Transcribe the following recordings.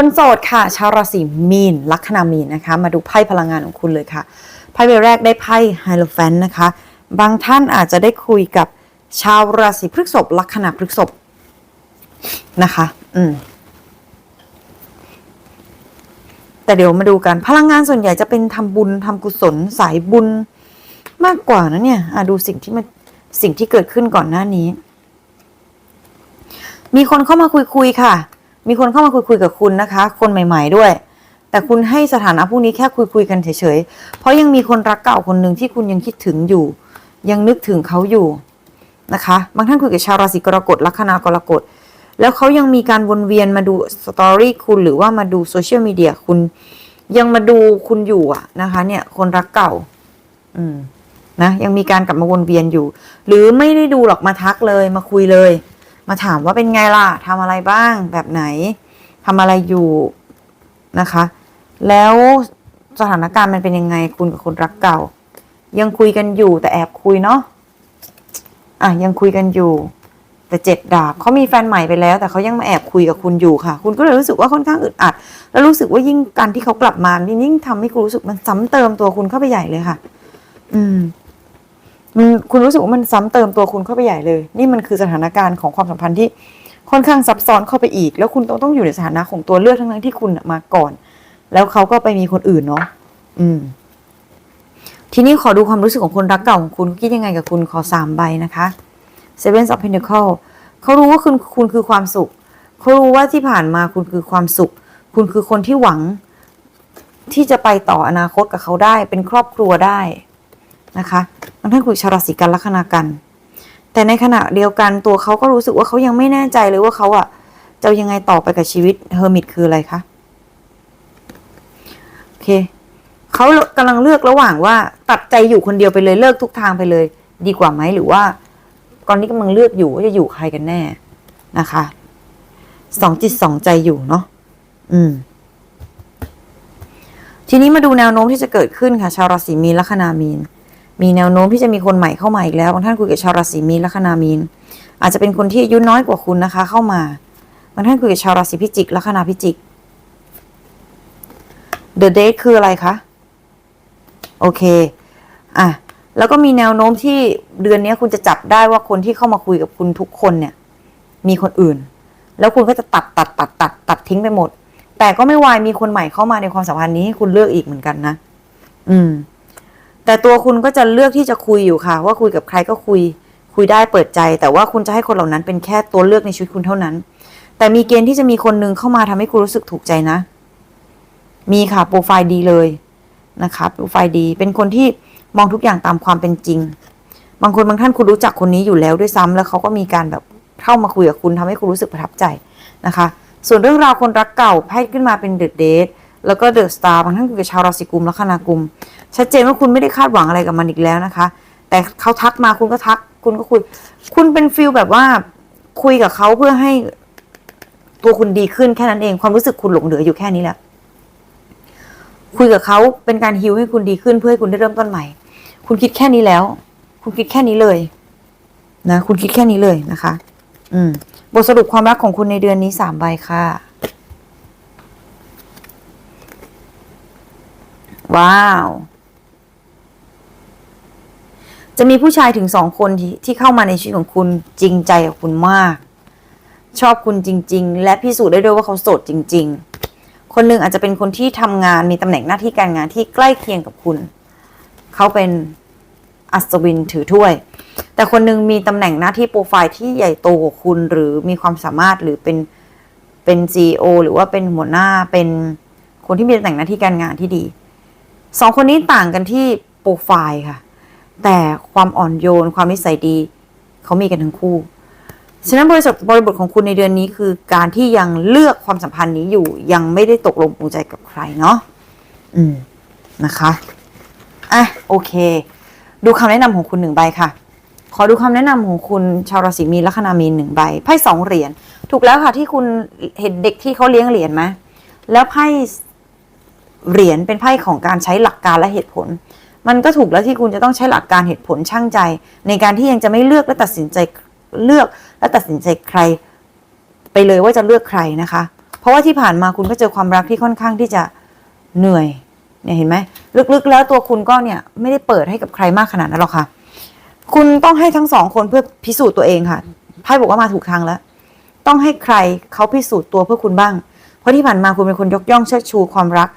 คนโสดค่ะ ชาวราศีมีน ลัคนามีนนะคะ มาดูไพ่พลังงานของคุณเลยค่ะ ไพ่ใบแรกได้ไพ่ไฮโลแฟนนะคะ บางท่านอาจจะได้คุยกับชาวราศีพฤษภลัคนาพฤษภนะคะ อืม แต่เดี๋ยวมาดูกัน พลังงานส่วนใหญ่จะเป็นทำบุญทำกุศลสายบุญมากกว่านะเนี่ยอะดูสิ่งที่มันสิ่งที่เกิดขึ้นก่อนหน้านี้ มีคนเข้ามาคุยคุยค่ะ มีคนเข้ามาคุยคุยๆกับคุณนะคะ คนใหม่ ๆด้วย แต่คุณให้สถานะพวกนี้แค่คุยคุยๆกันเฉยๆ เพราะยังมีคนรักเก่าคนหนึ่งที่คุณยังคิดถึงอยู่ ยังนึกถึงเขาอยู่นะคะ บางท่านคุยกับชาวราศีกรกฎลัคนากรกฎ แล้วเขายังมีการวนเวียนมาดูสตอรี่คุณหรือว่ามาดูโซเชียลมีเดียคุณยังมาดูคุณอยู่อะนะคะเนี่ยคนรักเก่า อืมนะยังมีการกลับมาวนเวียนอยู่ หรือไม่ได้ดูหรอกมาทักเลยมาคุยเลย มาถามว่าเป็นไงล่ะทำอะไรบ้างแบบไหนทำอะไรอยู่นะคะ แล้วสถานการณ์มันเป็นยังไงคุณกับคนรักเก่า ยังคุยกันอยู่แต่แอบคุยเนาะอะยังคุยกันอยู่ แต่เจ็ดดาบเขามีแฟนใหม่ไปแล้ว แต่เขายังมาแอบคุยกับคุณอยู่ค่ะ คุณก็เลยรู้สึกว่าค่อนข้างอึดอัด แล้วรู้สึกว่ายิ่งการที่เขากลับมายิ่งทำให้คุณรู้สึกมันซ้ำเติมตัวคุณเข้าไปใหญ่เลยค่ะ อืม มันคุณรู้สึกว่ามันซ้ำเติมตัวคุณเข้าไปใหญ่เลย นี่มันคือสถานการณ์ของความสัมพันธ์ที่ค่อนข้างซับซ้อนเข้าไปอีก แล้วคุณต้องต้องอยู่ในสถานะของตัวเลือกทั้งนั้นที่คุณมาก่อน แล้วเขาก็ไปมีคนอื่นเนาะอืม ทีนี้ขอดูความรู้สึกของคนรักเก่าของคุณคิดยังไงกับคุณขอสามใบนะคะ Seven of Pentacles เขารู้ว่าคุณคุณคือความสุข เขารู้ว่าที่ผ่านมาคุณคือความสุข คุณคือคนที่หวัง ที่จะไปต่ออนาคตกับเขาได้ เป็นครอบครัวได้ นะคะบางท่านคุยชาวราศีกันลัคนากัน แต่ในขณะเดียวกันตัวเขาก็รู้สึกว่าเขายังไม่แน่ใจเลยว่าเขาอะจะยังไงต่อไปกับชีวิตเฮอร์มิตคืออะไรคะโอเคเขากำลังเลือกระหว่างว่าตัดใจอยู่คนเดียวไปเลยเลิกทุกทางไปเลย ดีกว่าไหมหรือว่าตอนนี้กำลังเลือกอยู่ว่าจะอยู่ใครกันแน่นะคะสองจิตสองใจอยู่เนาะอืม ทีนี้มาดูแนวโน้มที่จะเกิดขึ้นค่ะ ชาวราศีมีนลัคนามีน มีแนวโน้มที่จะมีคนใหม่เข้ามาอีกแล้วบางท่านคุยกับชาวราศีมีนลัคนามีน อาจจะเป็นคนที่อายุน้อยกว่าคุณนะคะ เข้ามาบางท่านคุยกับชาวราศีพิจิกลัคนาพิจิก The date คืออะไรคะ โอเค อะ แล้วก็มีแนวโน้มที่เดือนนี้คุณจะจับได้ว่าคนที่เข้ามาคุยกับคุณทุกคนเนี่ย มีคนอื่น แล้วคุณก็จะตัดตัดตัดตัดตัดทิ้งไปหมด แต่ก็ไม่วายมีคนใหม่เข้ามาในความสัมพันธ์นี้ให้คุณเลือกอีกเหมือนกันนะ อืม แต่ตัวคุณก็จะเลือกที่จะคุยอยู่ค่ะ ว่าคุยกับใครก็คุย คุยได้เปิดใจ แต่ว่าคุณจะให้คนเหล่านั้นเป็นแค่ตัวเลือกในชีวิตคุณเท่านั้น แต่มีเกณฑ์ที่จะมีคนหนึ่งเข้ามาทำให้คุณรู้สึกถูกใจนะ มีค่ะโปรไฟล์ดีเลยนะคะโปรไฟล์ดี เป็นคนที่มองทุกอย่างตามความเป็นจริง บางคนบางท่านคุณรู้จักคนนี้อยู่แล้วด้วยซ้ำแล้วเขาก็มีการแบบเข้ามาคุยกับคุณทำให้คุณรู้สึกประทับใจนะคะ ส่วนเรื่องราวคนรักเก่าไพ่ขึ้นมาเป็นเดอะเดทแล้วก็เดอะสตาร์บางท่านคุยกับชาวราศีกุมและคนากุม ชัดเจนว่าคุณไม่ได้คาดหวังอะไรกับมันอีกแล้วนะคะ แต่เขาทักมาคุณก็ทัก คุณก็คุย คุณเป็นฟิลแบบว่าคุยกับเขาเพื่อให้ตัวคุณดีขึ้นแค่นั้นเอง ความรู้สึกคุณหลงเหลืออยู่แค่นี้แหละคุยกับเขาเป็นการฮิวให้คุณดีขึ้นเพื่อให้คุณได้เริ่มต้นใหม่ คุณคิดแค่นี้แล้ว คุณคิดแค่นี้เลยนะคุณคิดแค่นี้เลยนะคะ อืม บทสรุปความรักของคุณในเดือนนี้สามใบค่ะ ว้าว จะมีผู้ชายถึงสองคนที่ที่เข้ามาในชีวิตของคุณจริงใจกับคุณมาก ชอบคุณจริง ๆ และพิสูจน์ได้ด้วยว่าเขาโสดจริง ๆ คนหนึ่งอาจจะเป็นคนที่ทำงานมีตำแหน่งหน้าที่การงานที่ใกล้เคียงกับคุณ เขาเป็นอัศวินถือถ้วย แต่คนหนึ่งมีตำแหน่งหน้าที่โปรไฟล์ที่ใหญ่โตกว่าคุณหรือมีความสามารถหรือเป็นเป็นซีอหรือว่าเป็นหัวหน้าเป็นคนที่มีตำแหน่งหน้าที่การงานที่ดีสองคนนี้ต่างกันที่โปรไฟล์ค่ะ แต่ความอ่อนโยนความนิสัยดีเขามีกันทั้งคู่ ฉะนั้นบริษัทบริบทของคุณในเดือนนี้คือการที่ยังเลือกความสัมพันธ์นี้อยู่ยังไม่ได้ตกลงปรงใจกับใครเนาะอืมนะคะอะโอเค ดูคำแนะนำของคุณหนึ่งใบค่ะ ขอดูคำแนะนำของคุณชาวราศีมีนลัคนามีนหนึ่งใบไพ่สองเหรียญถูกแล้วค่ะที่คุณเห็นเด็กที่เขาเลี้ยงเหรียญไหมแล้วไพ่เหรียญเป็นไพ่ของการใช้หลักการและเหตุผล มันก็ถูกแล้วที่คุณจะต้องใช้หลักการเหตุผลช่างใจ ในการที่ยังจะไม่เลือกและตัดสินใจเลือกและตัดสินใจใคร ไปเลยว่าจะเลือกใครนะคะ เพราะว่าที่ผ่านมาคุณก็เจอความรักที่ค่อนข้างที่จะเหนื่อยเนี่ยเห็นไหมลึกๆ แล้วตัวคุณก็เนี่ยไม่ได้เปิดให้กับใครมากขนาดนั้นหรอกค่ะ คุณต้องให้ทั้งสองคนเพื่อพิสูจน์ตัวเองค่ะไพ่บอกว่ามาถูกทางแล้ว ต้องให้ใครเขาพิสูจน์ตัวเพื่อคุณบ้าง เพราะที่ผ่านมาคุณเป็นคนยกย่องเชิดชูความรัก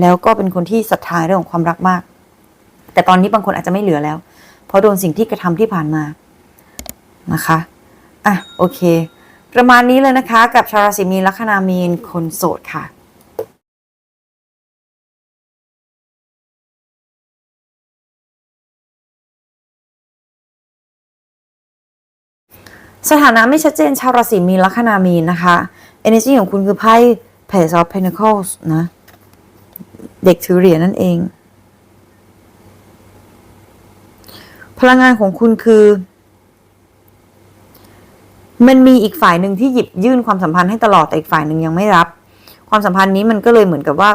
แล้วก็เป็นคนที่ศรัทธาเรื่องของความรักมาก แต่ตอนนี้บางคนอาจจะไม่เหลือแล้ว เพราะโดนสิ่งที่กระทำที่ผ่านมานะคะอะโอเค ประมาณนี้เลยนะคะ กับชาวราศีมีนลัคนามีนคนโสดค่ะสถานะไม่ชัดเจนชาวราศีมีนลัคนามีนนะคะ energy ของคุณคือไพ่ page of pentacles นะ เด็กถือเหรียญนั่นเอง พลังงานของคุณคือ มันมีอีกฝ่ายหนึ่งที่หยิบยื่นความสัมพันธ์ให้ตลอดแต่อีกฝ่ายหนึ่งยังไม่รับ ความสัมพันธ์นี้มันก็เลยเหมือนกับว่า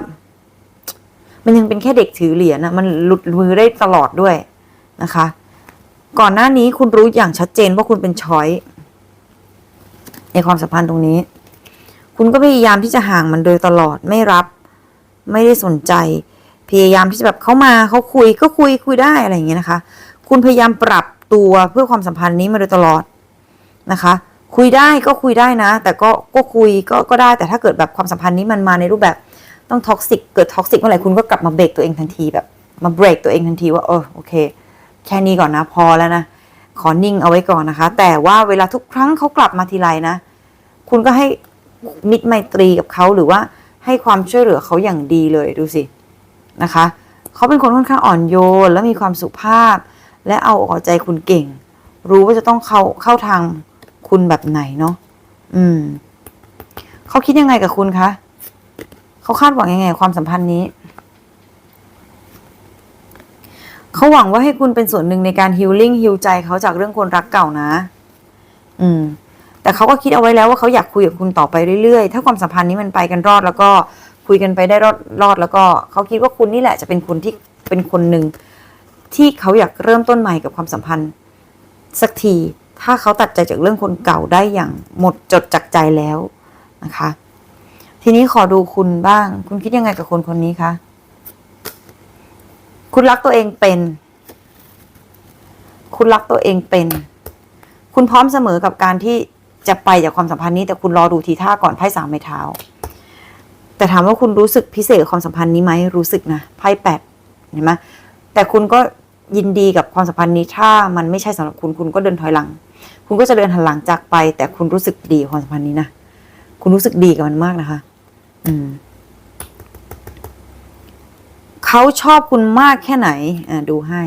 มันยังเป็นแค่เด็กถือเหรียญนะมันหลุดมือได้ตลอดด้วยนะคะ ก่อนหน้านี้คุณรู้อย่างชัดเจนว่าคุณเป็นช้อยในความสัมพันธ์ตรงนี้ คุณก็พยายามที่จะห่างมันโดยตลอดไม่รับ ไม่ได้สนใจ พยายามที่จะแบบเขามาเขาคุยก็คุยคุยได้อะไรอย่างเงี้ยนะคะ คุณพยายามปรับตัวเพื่อความสัมพันธ์นี้มาโดยตลอดนะคะ คุยได้ก็คุยได้นะ แต่ก็ก็คุยก็ก็ได้แต่ถ้าเกิดแบบความสัมพันธ์นี้มันมาในรูปแบบต้องท็อกซิกเกิดท็อกซิกเมื่อไหร่คุณก็กลับมาเบรกตัวเองทันทีแบบมาเบรกตัวเองทันทีว่าเออโอเค แค่นี้ก่อนนะพอแล้วนะขอนิ่งเอาไว้ก่อนนะคะ แต่ว่าเวลาทุกครั้งเขากลับมาทีไรนะ คุณก็ให้มิตรไมตรีกับเขาหรือว่าให้ความช่วยเหลือเขาอย่างดีเลยดูสินะคะเขาเป็นคนค่อนข้างอ่อนโยนและมีความสุภาพ และเอาอกเอาใจคุณเก่ง รู้ว่าจะต้องเข้าเข้าทางคุณแบบไหนเนาะอืมเขาคิดยังไงกับคุณคะเขาคาดหวังยังไงความสัมพันธ์นี้เขาหวังว่าให้คุณเป็นส่วนหนึ่งในการฮิลลิ่งฮิลใจเขาจากเรื่องคนรักเก่านะ อืม แต่เขาก็คิดเอาไว้แล้วว่าเขาอยากคุยกับคุณต่อไปเรื่อยๆ ถ้าความสัมพันธ์นี้มันไปกันรอด แล้วก็คุยกันไปได้รอดรอดแล้วก็เขาคิดว่าคุณนี่แหละจะเป็นคนที่เป็นคนหนึ่ง ที่เขาอยากเริ่มต้นใหม่กับความสัมพันธ์ สักทีถ้าเขาตัดใจจากเรื่องคนเก่าได้อย่างหมดจดจากใจแล้วนะคะ ทีนี้ขอดูคุณบ้าง คุณคิดยังไงกับคนคนนี้คะคุณรักตัวเองเป็น คุณรักตัวเองเป็น คุณพร้อมเสมอกับการที่จะไปจากความสัมพันธ์นี้ แต่คุณรอดูทีท่าก่อนไพ่สามไม้เท้า แต่ถามว่าคุณรู้สึกพิเศษความสัมพันธ์นี้ไหมรู้สึกนะไพ่แปดเห็นไหม แต่คุณก็ยินดีกับความสัมพันธ์นี้ถ้ามันไม่ใช่สำหรับคุณคุณก็เดินถอยหลัง คุณก็จะเดินหันหลังจากไป แต่คุณรู้สึกดีความสัมพันธ์นี้นะคุณรู้สึกดีกับมันมากนะคะ อืมเขาชอบคุณมากแค่ไหนอ่าดูให้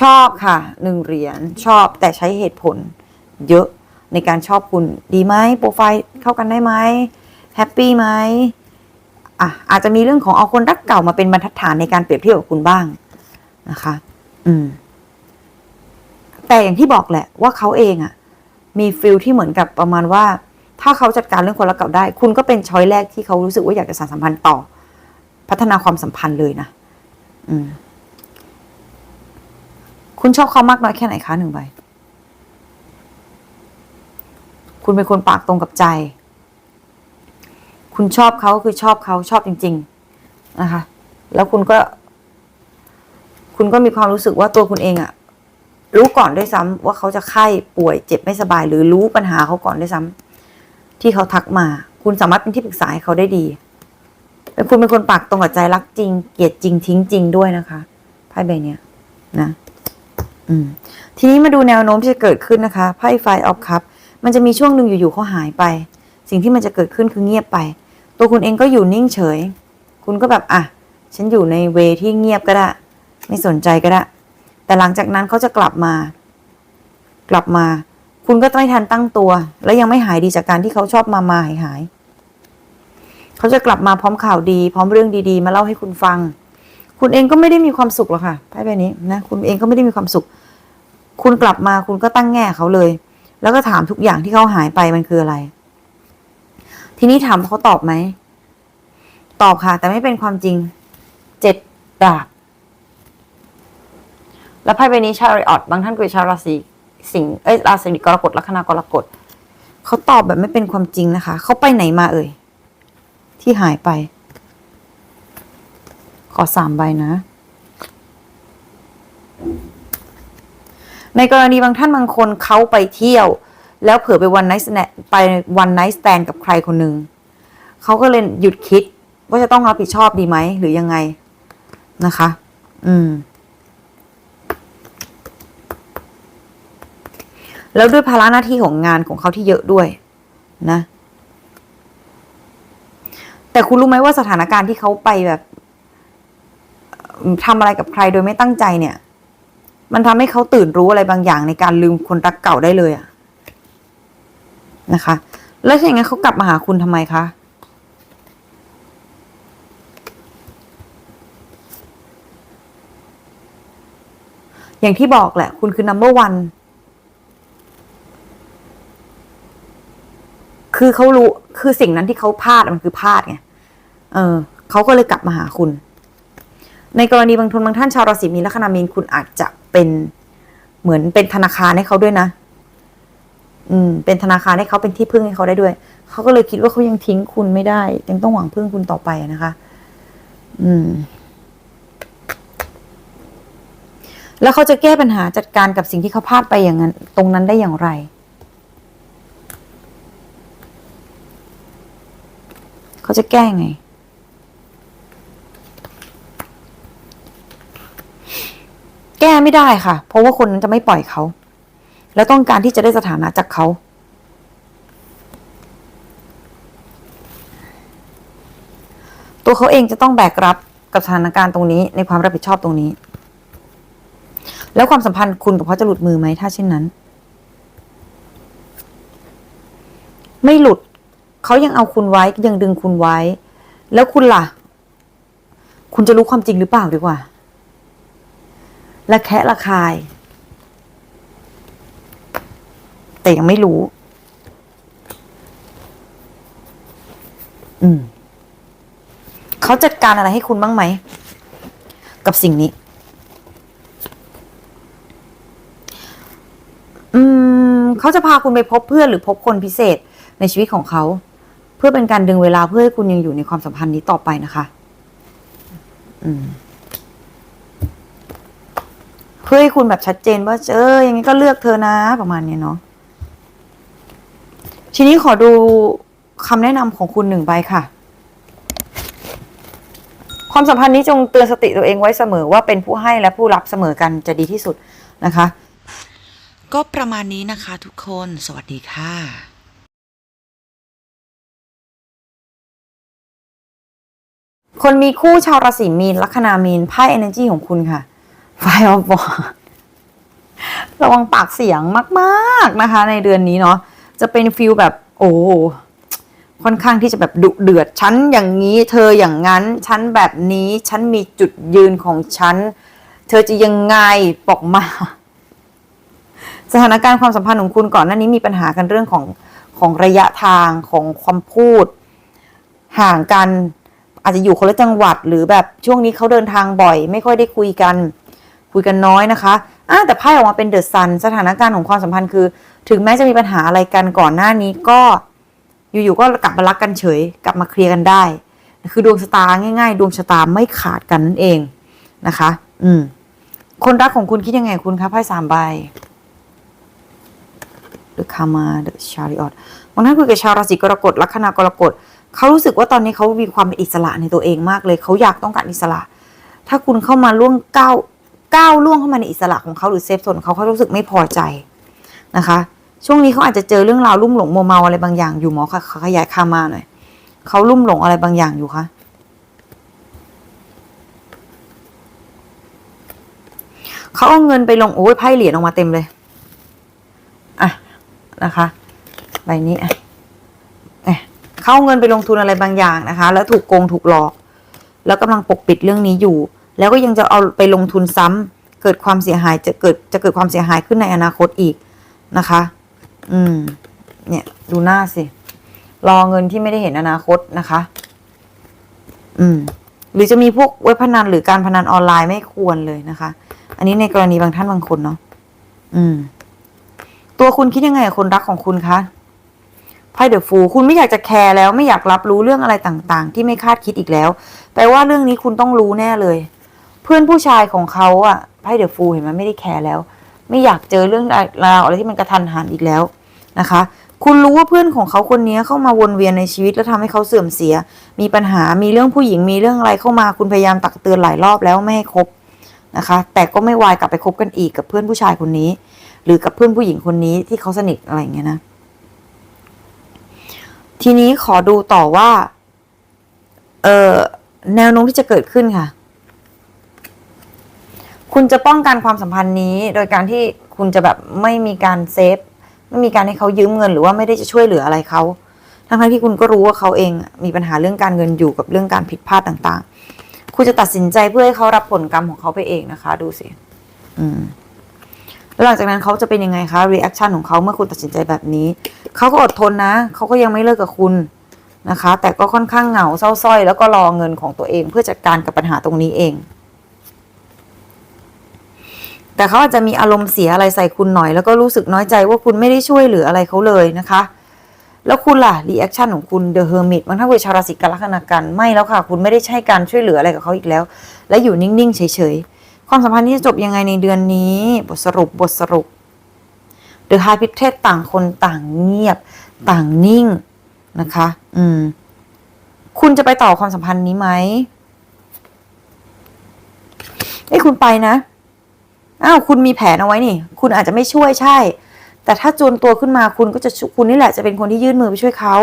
ชอบค่ะหนึ่งเหรียญชอบแต่ใช้เหตุผล เยอะในการชอบคุณดีไหมโปรไฟล์เข้ากันได้ไหมแฮปปี้ไหมอะอาจจะมีเรื่องของเอาคนรักเก่ามาเป็นบรรทัดฐานในการเปรียบเทียบกับคุณบ้าง นะคะ อืม แต่อย่างที่บอกแหละ ว่าเขาเองอะมีฟิลที่เหมือนกับประมาณว่า ถ้าเขาจัดการเรื่องคนรักเก่าได้ คุณก็เป็นช้อยแรกที่เขารู้สึกว่าอยากจะสานสัมพันธ์ต่อ พัฒนาความสัมพันธ์เลยนะอืม คุณชอบเขามากน้อยแค่ไหนคะหนึ่งใบคุณเป็นคนปากตรงกับใจ คุณชอบเขาคือชอบเขาชอบจริง ๆ นะคะ แล้วคุณก็ คุณก็มีความรู้สึกว่าตัวคุณเองอะรู้ก่อนด้วยซ้ำว่าเขาจะไข้ป่วยเจ็บไม่สบาย หรือรู้ปัญหาเขาก่อนด้วยซ้ำที่เขาทักมา คุณสามารถเป็นที่ปรึกษาให้เขาได้ดีและคุณเป็นคนปากตรงกับใจรักจริง เกลียดจริงทิ้งจริงด้วยนะคะไพ่ใบเนี้ยนะ อืม ทีนี้มาดูแนวโน้มที่จะเกิดขึ้นนะคะไพ่ไฟออฟคัพมันจะมีช่วงหนึ่งอยู่ๆเขาหายไป สิ่งที่มันจะเกิดขึ้นคือเงียบไป ตัวคุณเองก็อยู่นิ่งเฉย คุณก็แบบอะฉันอยู่ในเวที่เงียบก็ได้ ไม่สนใจก็ได้ แต่หลังจากนั้นเขาจะกลับมา กลับมา คุณก็ไม่ทันตั้งตัว และยังไม่หายดีจากการที่เขาชอบมามาหายหายเขาจะกลับมาพร้อมข่าวดี พร้อมเรื่องดีๆ มาเล่าให้คุณฟัง คุณเองก็ไม่ได้มีความสุขหรอกค่ะไพ่ใบนี้นะคุณเองก็ไม่ได้มีความสุข คุณกลับมาคุณก็ตั้งแง่เขาเลย แล้วก็ถามทุกอย่างที่เขาหายไปมันคืออะไร ทีนี้ถามเขาตอบไหมตอบค่ะ แต่ไม่เป็นความจริงเจ็ดดาบ แล้วไพ่ใบนี้ชาวริออตบางท่านคือชาวราศีสิงเอ้ยราศีกรกฎลัคนากรกฎเขาตอบแบบไม่เป็นความจริงนะคะ เขาไปไหนมาเอ่ย ที่หายไป ขอสามใบนะ ในกรณีบางท่านบางคนเขาไปเที่ยว แล้วเผื่อไปวันไนท์ไปวันไนท์สแตนกับใครคนหนึ่งเขาก็เลยหยุดคิดว่าจะต้องรับผิดชอบดีไหม หรือยังไงนะคะ อืม แล้วด้วยภาระหน้าที่ของงานของเขาที่เยอะด้วยนะ แต่คุณรู้ไหมว่าสถานการณ์ที่เขาไปแบบทำอะไรกับใครโดยไม่ตั้งใจเนี่ย มันทำให้เขาตื่นรู้อะไรบางอย่างในการลืมคนรักเก่าได้เลยอะนะคะ แล้วถ้าอย่างนั้นเขากลับมาหาคุณทำไมคะอย่างที่บอกแหละ คุณคือ number one คือเขารู้คือสิ่งนั้นที่เขาพลาดมันคือพลาดไงเออเขาก็เลยกลับมาหาคุณ ในกรณีบางทุนบางท่านชาวราศีมีนลัคนามีนคุณอาจจะเป็นเหมือนเป็นธนาคารให้เขาด้วยนะ อืม เป็นธนาคารให้เขาเป็นที่พึ่งให้เขาได้ด้วย เขาก็เลยคิดว่าเขายังทิ้งคุณไม่ได้ ยังต้องหวังพึ่งคุณต่อไปนะคะ อืม แล้วเขาจะแก้ปัญหาจัดการกับสิ่งที่เขาพลาดไปอย่างนั้น ตรงนั้นได้อย่างไร เขาจะแก้ไง แก้ไม่ได้ค่ะ เพราะว่าคนนั้นจะไม่ปล่อยเขา แล้วต้องการที่จะได้สถานะจากเขาตัวเขาเองจะต้องแบกรับกับสถานการณ์ตรงนี้ในความรับผิดชอบตรงนี้ แล้วความสัมพันธ์คุณกับเขาจะหลุดมือไหมถ้าเช่นนั้น ไม่หลุด เขายังเอาคุณไว้ยังดึงคุณไว้ แล้วคุณล่ะ คุณจะรู้ความจริงหรือเปล่าดีกว่าและแคะระคาย แต่ยังไม่รู้ อืมเขาจัดการอะไรให้คุณบ้างไหม กับสิ่งนี้ อืมเขาจะพาคุณไปพบเพื่อนหรือพบคนพิเศษในชีวิตของเขา เพื่อเป็นการดึงเวลาเพื่อให้คุณยังอยู่ในความสัมพันธ์นี้ต่อไปนะคะ อืมเพื่อให้คุณแบบชัดเจนว่าเอออย่างนี้ก็เลือกเธอนะประมาณนี้เนาะทีนี้ขอดูคำแนะนำของคุณหนึ่งใบค่ะ ความสัมพันธ์นี้จงเตือนสติตัวเองไว้เสมอว่าเป็นผู้ให้และผู้รับเสมอกันจะดีที่สุดนะคะ ก็ประมาณนี้นะคะทุกคนสวัสดีค่ะ คนมีคู่ชาวราศีมีนลัคนามีนไพ่ energy ของคุณค่ะ Five of Wands ระวังปากเสียงมาก ๆนะคะ ในเดือนนี้เนาะจะเป็นฟิลแบบโอ้ค่อนข้างที่จะแบบดุเดือดฉันอย่างนี้ เธออย่างนั้นฉันแบบนี้ฉันมีจุดยืนของฉัน เธอจะยังไงบอกมา สถานการณ์ความสัมพันธ์ของคุณก่อนหน้านี้มีปัญหากันเรื่องของของระยะทางของความพูด ห่างกัน อาจจะอยู่คนละจังหวัดหรือแบบช่วงนี้เขาเดินทางบ่อย ไม่ค่อยได้คุยกัน คุยกันน้อยนะคะอะแต่ไพ่ออกมาเป็นเดอะซันสถานการณ์ของความสัมพันธ์คือ ถึงแม้จะมีปัญหาอะไรกันก่อนหน้านี้ก็ อยู่ๆก็กลับมารักกันเฉย กลับมาเคลียร์กันได้ คือดวงชะตาง่ายๆ ดวงชะตาไม่ขาดกันนั่นเองนะคะ อืม คนรักของคุณคิดยังไงคุณคะไพ่สามใบหรือคามาเดอะชาริออตบางท่านคุยกับชาวราศีกรกฎลัคนากรกฎ เขารู้สึกว่าตอนนี้เขามีความเป็นอิสระในตัวเองมากเลย เขาอยากต้องการอิสระ ถ้าคุณเข้ามาล่วงก้าวก้าวล่วงเข้ามาในอิสระของเขาหรือเซฟโซนเขาเขารู้สึกไม่พอใจนะคะ ช่วงนี้เขาอาจจะเจอเรื่องราวลุ่มหลงโมเมาอะไรบางอย่างอยู่หมอค่ะขยายคามาหน่อยเขาลุ่มหลงอะไรบางอย่างอยู่คะเขาเอาเงินไปลงโอ้ยไพ่เหรียญออกมาเต็มเลยอะนะคะใบนี้อะ เขาเอาเงินไปลงทุนอะไรบางอย่างนะคะ แล้วถูกโกงถูกหลอก แล้วกำลังปกปิดเรื่องนี้อยู่ แล้วก็ยังจะเอาไปลงทุนซ้ำเกิดความเสียหายจะเกิดจะเกิดความเสียหายขึ้นในอนาคตอีกนะคะ อืม เนี่ยดูหน้าสิรอเงินที่ไม่ได้เห็นอนาคตนะคะ อืม หรือจะมีพวกเว็บพนันหรือการพนันออนไลน์ไม่ควรเลยนะคะ อันนี้ในกรณีบางท่านบางคนเนาะ อืม ตัวคุณคิดยังไงกับคนรักของคุณคะ พ่พ่เดอะฟูคุณไม่อยากจะแคร์แล้วไม่อยากรับรู้เรื่องอะไรต่างๆ ที่ไม่คาดคิดอีกแล้ว แปลว่าเรื่องนี้คุณต้องรู้แน่เลย เพื่อนผู้ชายของเขาอะไพ่เดอะฟูเห็นไหมไม่ได้แคร์แล้ว ไม่อยากเจอเรื่องราวอะไรที่มันกระทันหันอีกแล้วนะคะ คุณรู้ว่าเพื่อนของเขาคนนี้เข้ามาวนเวียนในชีวิตแล้วทำให้เขาเสื่อมเสีย มีปัญหามีเรื่องผู้หญิงมีเรื่องอะไรเข้ามาคุณพยายามตักเตือนหลายรอบแล้วไม่ให้คบนะคะ แต่ก็ไม่วายกลับไปคบกันอีกกับเพื่อนผู้ชายคนนี้ หรือกับเพื่อนผู้หญิงคนนี้ที่เขาสนิทอะไรอย่างเงี้ยนะ ทีนี้ขอดูต่อว่า เออแนวโน้มที่จะเกิดขึ้นค่ะ คุณจะป้องกันความสัมพันธ์นี้ โดยการที่คุณจะแบบไม่มีการเซฟ ไม่มีการให้เขายืมเงิน หรือว่าไม่ได้จะช่วยเหลืออะไรเขาทั้งที่คุณก็รู้ว่าเขาเองมีปัญหาเรื่องการเงินอยู่กับเรื่องการผิดพลาดต่าง ๆ คุณจะตัดสินใจเพื่อให้เขารับผลกรรมของเขาไปเองนะคะ ดูสิ อืม แล้วหลังจากนั้นเขาจะเป็นยังไงคะรีแอคชั่นของเขาเมื่อคุณตัดสินใจแบบนี้ เขาก็อดทนนะ เขาก็ยังไม่เลิกกับคุณนะคะ แต่ก็ค่อนข้างเหงาเศร้าสร้อย แล้วก็รอเงินของตัวเอง เพื่อจัดการกับปัญหาตรงนี้เอง แต่เขาอาจจะมีอารมณ์เสียอะไรใส่คุณหน่อย แล้วก็รู้สึกน้อยใจว่าคุณไม่ได้ช่วยเหลืออะไรเขาเลยนะคะ แล้วคุณล่ะรีแอคชั่นของคุณเดอะเฮอร์มิตมันถ้าเป็นชาวราศีกันลัคนากันไม่แล้วค่ะ คุณไม่ได้ใช่การช่วยเหลืออะไรกับเขาอีกแล้ว และอยู่นิ่งๆเฉยๆ ความสัมพันธ์นี้จะจบยังไงในเดือนนี้ บทสรุปบทสรุปเดอะไฮพิเทสต่างคนต่างเงียบ ต่างนิ่งนะคะ อืม คุณจะไปต่อความสัมพันธ์นี้ไหมเอ้ยคุณไปนะอ้าวคุณมีแผนเอาไว้นี่ คุณอาจจะไม่ช่วยใช่ แต่ถ้าจวนตัวขึ้นมาคุณก็จะคุณนี่แหละจะเป็นคนที่ยื่นมือไปช่วยเขา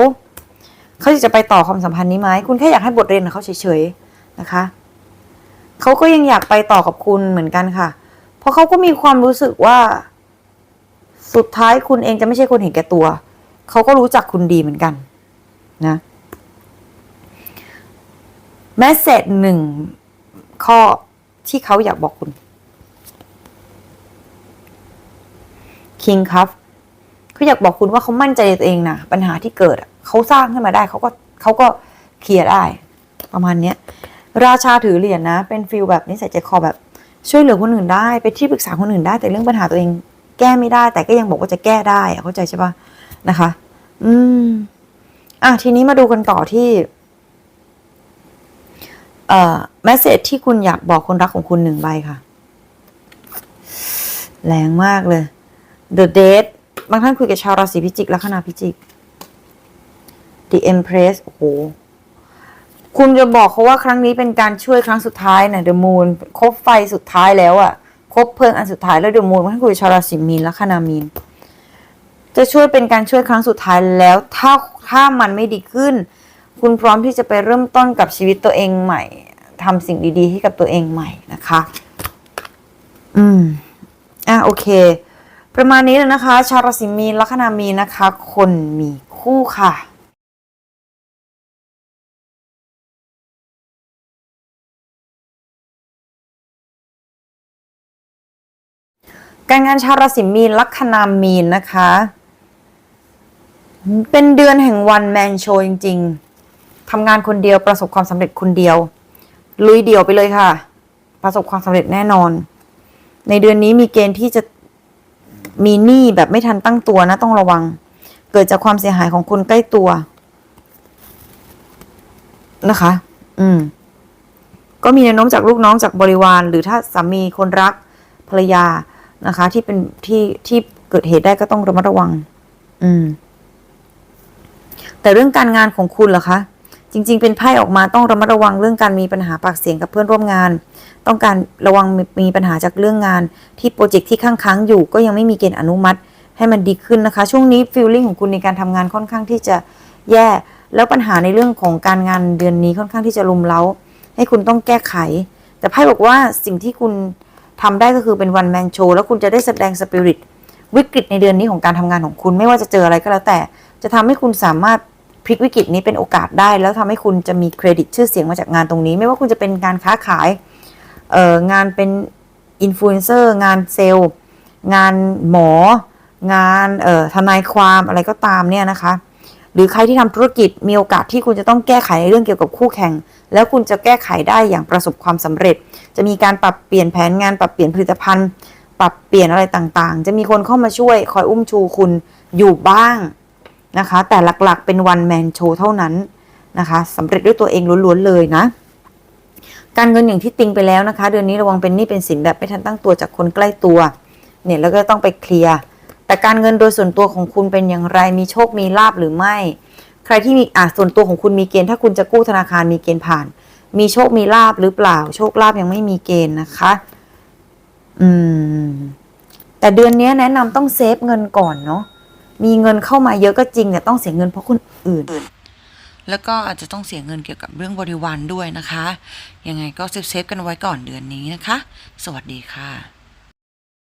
เขาจะไปต่อความสัมพันธ์นี้ไหมคุณแค่อยากให้บทเรียนเขาเฉยๆนะคะ เขาก็ยังอยากไปต่อกับคุณเหมือนกันค่ะ เพราะเขาก็มีความรู้สึกว่า สุดท้ายคุณเองจะไม่ใช่คนเห็นแก่ตัว เขาก็รู้จักคุณดีเหมือนกัน นะแมสเซจหนึ่งข้อที่เขาอยากบอกคุณคิงครับเขาอยากบอกคุณว่าเขามั่นใจในตัวเองนะปัญหาที่เกิดเขาสร้างขึ้นมาได้เขาก็เขาก็เคลียร์ได้ ประมาณเนี้ย ราชาถือเหรียญนะ เป็นฟิลแบบนิสัยใจคอแบบช่วยเหลือคนอื่นได้ไปที่ปรึกษาคนอื่นได้ แต่เรื่องปัญหาตัวเองแก้ไม่ได้ แต่ก็ยังบอกว่าจะแก้ได้เข้าใจใช่ปะนะคะ อืม อะทีนี้มาดูกันต่อที่ เอ่อแมสเซจที่คุณอยากบอกคนรักของคุณหนึ่งใบค่ะ แรงมากเลย The Date บางท่านคุยกับชาวราศีพิจิก ลัคนาพิจิก The Empress โอ้โห คุณจะบอกเขาว่าครั้งนี้เป็นการช่วยครั้งสุดท้ายนะ The Moon ครบไฟสุดท้ายแล้วอะครบเพลิงอันสุดท้ายแล้ว The Moon บางท่านคุยกับชาวราศีมีนแลัคนามีน จะช่วยเป็นการช่วยครั้งสุดท้ายแล้ว ถ้าถ้ามันไม่ดีขึ้น คุณพร้อมที่จะไปเริ่มต้นกับชีวิตตัวเองใหม่ทำสิ่งดีๆ ให้กับตัวเองใหม่นะคะ อืมอะโอเค ประมาณนี้แล้วนะคะ ชาวราศีมีนลัคนามีนนะคะ คนมีคู่ค่ะ การงานชาวราศีมีนลัคนามีนนะคะ เป็นเดือนแห่งวันแมนโชว์จริง ๆทำงานคนเดียวประสบความสำเร็จคนเดียว ลุยเดี่ยวไปเลยค่ะ ประสบความสำเร็จแน่นอน ในเดือนนี้มีเกณฑ์ที่จะมีหนี้แบบไม่ทันตั้งตัวนะต้องระวัง เกิดจากความเสียหายของคนใกล้ตัวนะคะ อืม ก็มีแนวโน้มจากลูกน้องจากบริวาร หรือถ้าสามีคนรักภรรยา นะคะ ที่เป็นที่ที่เกิดเหตุได้ก็ต้องระมัดระวัง อืม แต่เรื่องการงานของคุณเหรอคะจริง ๆ เป็นไพ่ออกมาต้องระมัดระวังเรื่องการมีปัญหาปากเสียงกับเพื่อนร่วมงาน ต้องการระวังมีมีปัญหาจากเรื่องงาน ที่โปรเจกต์ที่ค้างค้างๆอยู่ ก็ยังไม่มีเกณฑ์อนุมัติ ให้มันดีขึ้นนะคะ ช่วงนี้ฟีลลิ่งของคุณในการทำงานค่อนข้างที่จะแย่ แล้วปัญหาในเรื่องของการงานเดือนนี้ค่อนข้างที่จะลุมเล้า ให้คุณต้องแก้ไข แต่ไพ่บอกว่าสิ่งที่คุณ ทำได้ก็คือเป็นวันแมนโชว์แล้วคุณจะได้แสดงสปิริตวิกฤตในเดือนนี้ของการทำงานของคุณ ไม่ว่าจะเจออะไรก็แล้วแต่ จะทำให้คุณสามารถพลิกวิกฤตนี้เป็นโอกาสได้ แล้วทำให้คุณจะมีเครดิตชื่อเสียงมาจากงานตรงนี้ ไม่ว่าคุณจะเป็นการค้าขายเอ่องานเป็นอินฟลูเอนเซอร์งานเซลล์งานหมอ งานเอ่อทนายความอะไรก็ตามเนี่ยนะคะ หรือใครที่ทำธุรกิจมีโอกาสที่คุณจะต้องแก้ไขในเรื่องเกี่ยวกับคู่แข่ง แล้วคุณจะแก้ไขได้อย่างประสบความสำเร็จ จะมีการปรับเปลี่ยนแผนงานปรับเปลี่ยนผลิตภัณฑ์ ปรับเปลี่ยนอะไรต่างๆ จะมีคนเข้ามาช่วยคอยอุ้มชูคุณอยู่บ้างนะคะ แต่หลักๆเป็นวันแมนโชว์เท่านั้นนะคะสำเร็จด้วยตัวเองล้วนๆเลยนะ การเงินอย่างที่ติงไปแล้วนะคะ เดือนนี้ระวังเป็นหนี้เป็นสินแบบไม่ทันตั้งตัวจากคนใกล้ตัวเนี่ยแล้วก็ต้องไปเคลียร์แต่การเงินโดยส่วนตัวของคุณเป็นอย่างไรมีโชคมีลาบหรือไม่ ใครที่มีอะส่วนตัวของคุณมีเกณฑ์ถ้าคุณจะกู้ธนาคารมีเกณฑ์ผ่าน มีโชคมีลาบหรือเปล่า โชคลาบยังไม่มีเกณฑ์นะคะ อืม แต่เดือนนี้แนะนำต้องเซฟเงินก่อนเนาะมีเงินเข้ามาเยอะก็จริงแต่ต้องเสียเงินเพราะคนอื่น แล้วก็อาจจะต้องเสียเงินเกี่ยวกับเรื่องบริวารด้วยนะคะ ยังไงก็เซฟๆกันไว้ก่อนเดือนนี้นะคะ สวัสดีค่ะ